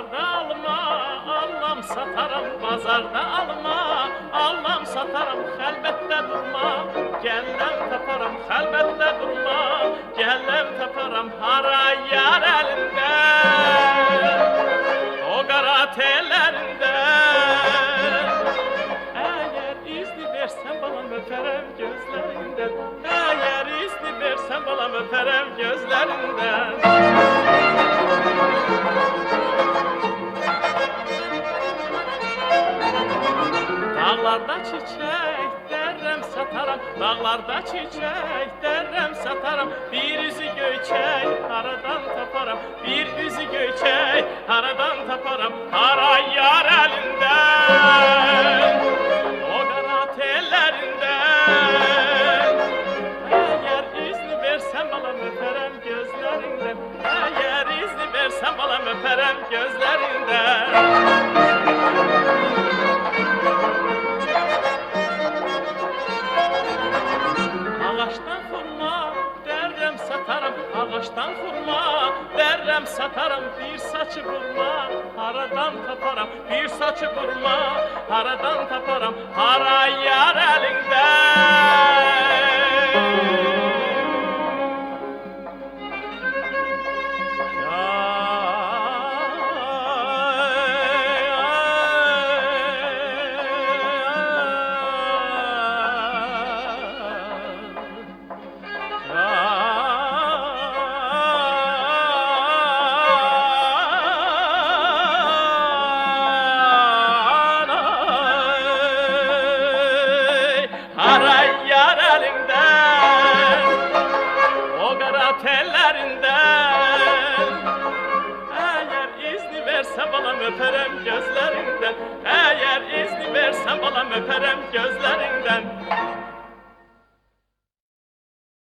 Bazarda alma, allam satarım Bazarda alma, allam satarım Xəlbətdə durma, gəlləm taparım Xəlbətdə durma, gəlləm taparım Hara yar əlində O qara tellərində izni versən balam öpərəm gözlərindən Əgər izni versən balam öpərəm gözlərindən Dağlarda çiçek derrem satarım Dağlarda çiçek derrem satarım Bir üzü göçek haradan taparım. Bir üzü göçek haradan taparım. Hara yar elinden O qara tellerinden Eğer izni versen balam öperem gözlerinden. Eğer izni versen balam öperem gözlerinden Xurma derrem satarım Ağaçtan xurma derrem satarım Bir saçı vurma haradan taparam Bir saçı vurma haradan taparam Hara yar elinden qara tellerinden Eğer izni versen balam öperem gözlerinden. Eğer izni versen balam öperem gözlerinden